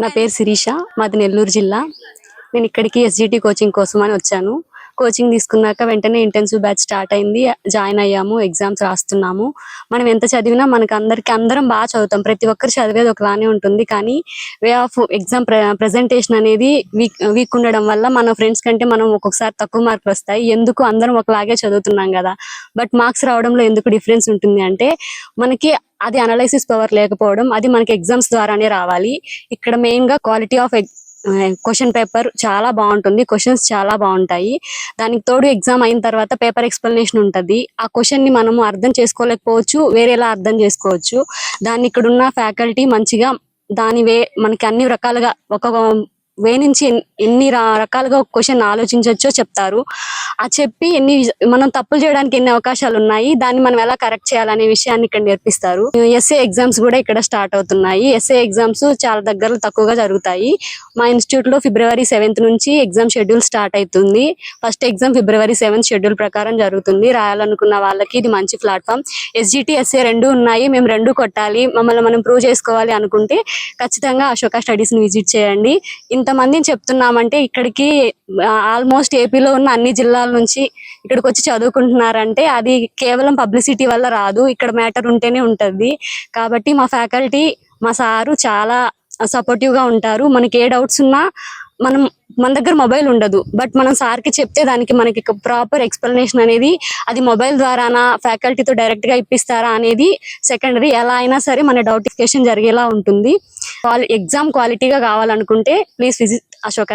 నా పేరు శిరీష మాది నెల్లూరు జిల్లా. నేను ఇక్కడికి ఎస్జిటి కోచింగ్ కోసం అని వచ్చాను. కోచింగ్ తీసుకున్నాక వెంటనే ఇంటెన్సివ్ బ్యాచ్ స్టార్ట్ అయింది. జాయిన్ అయ్యాము ఎగ్జామ్స్ రాస్తున్నాము. మనం ఎంత చదివినా మనకి అందరికి అందరం బాగా చదువుతాం. ప్రతి ఒక్కరు చదివేది ఒకలానే ఉంటుంది. కానీ వే ఆఫ్ ఎగ్జామ్ ప్రెజెంటేషన్ అనేది వీక్ వీక్ ఉండడం వల్ల మన ఫ్రెండ్స్ కంటే మనం ఒక్కొక్కసారి తక్కువ మార్కులు వస్తాయి. ఎందుకు? అందరం ఒకలాగే చదువుతున్నాం కదా. బట్ మార్క్స్ రావడంలో ఎందుకు డిఫరెన్స్ ఉంటుంది అంటే మనకి అది అనలైసిస్ పవర్ లేకపోవడం అది మనకి ఎగ్జామ్స్ ద్వారానే రావాలి. ఇక్కడ మెయిన్గా క్వాలిటీ ఆఫ్ క్వశ్చన్ పేపర్ చాలా బాగుంటుంది క్వశ్చన్స్ చాలా బాగుంటాయి. దానికి తోడు ఎగ్జామ్ అయిన తర్వాత పేపర్ ఎక్స్ప్లెనేషన్ ఉంటుంది. ఆ క్వశ్చన్ని మనము అర్థం చేసుకోలేకపోవచ్చు వేరేలా అర్థం చేసుకోవచ్చు. దాన్ని ఇక్కడున్న ఫ్యాకల్టీ మంచిగా దాని వే మనకి అన్ని రకాలుగా ఒక వే నుంచి ఎన్ని రకాలుగా ఒక క్వశ్చన్ ఆలోచించవచ్చో చెప్తారు. ఆ చెప్పి ఎన్ని మనం తప్పులు చేయడానికి ఎన్ని అవకాశాలు ఉన్నాయి దాన్ని మనం ఎలా కరెక్ట్ చేయాలనే విషయాన్ని ఇక్కడ నేర్పిస్తారు. ఎస్ఏ ఎగ్జామ్స్ కూడా ఇక్కడ స్టార్ట్ అవుతున్నాయి. ఎస్ఏ ఎగ్జామ్స్ చాలా దగ్గరలో తక్కువగా జరుగుతాయి. మా ఇన్స్టిట్యూట్లో ఫిబ్రవరి సెవెంత్ నుంచి ఎగ్జామ్ షెడ్యూల్ స్టార్ట్ అవుతుంది. First exam February seventh schedule ప్రకారం జరుగుతుంది. రాయాలనుకున్న వాళ్ళకి ఇది మంచి ప్లాట్ఫామ్ ఎస్జిటి ఎస్ఏ రెండు ఉన్నాయి. మేము రెండు కొట్టాలి. మమ్మల్ని మనం ప్రూవ్ చేసుకోవాలి అనుకుంటే ఖచ్చితంగా అశోక స్టడీస్ని విజిట్ చేయండి. ఇంతమందిని చెప్తున్నామంటే ఇక్కడికి ఆల్మోస్ట్ ఏపీలో ఉన్న అన్ని జిల్లాల నుంచి ఇక్కడికి వచ్చి చదువుకుంటున్నారంటే అది కేవలం పబ్లిసిటీ వల్ల రాదు. ఇక్కడ మ్యాటర్ ఉంటేనే ఉంటది. కాబట్టి మా ఫ్యాకల్టీ మా సారు చాలా సపోర్టివ్గా ఉంటారు. మనకి ఏ డౌట్స్ ఉన్నా మనం మన దగ్గర మొబైల్ ఉండదు. బట్ మనం సార్కి చెప్తే దానికి మనకి ప్రాపర్ ఎక్స్ప్లెనేషన్ అనేది అది మొబైల్ ద్వారానా ఫ్యాకల్టీతో డైరెక్ట్గా ఇప్పిస్తారా అనేది సెకండరీ ఎలా అయినా సరే మన డౌటిఫికేషన్ జరిగేలా ఉంటుంది. ఎగ్జామ్ క్వాలిటీగా కావాలనుకుంటే ప్లీజ్ విజిట్ అశోక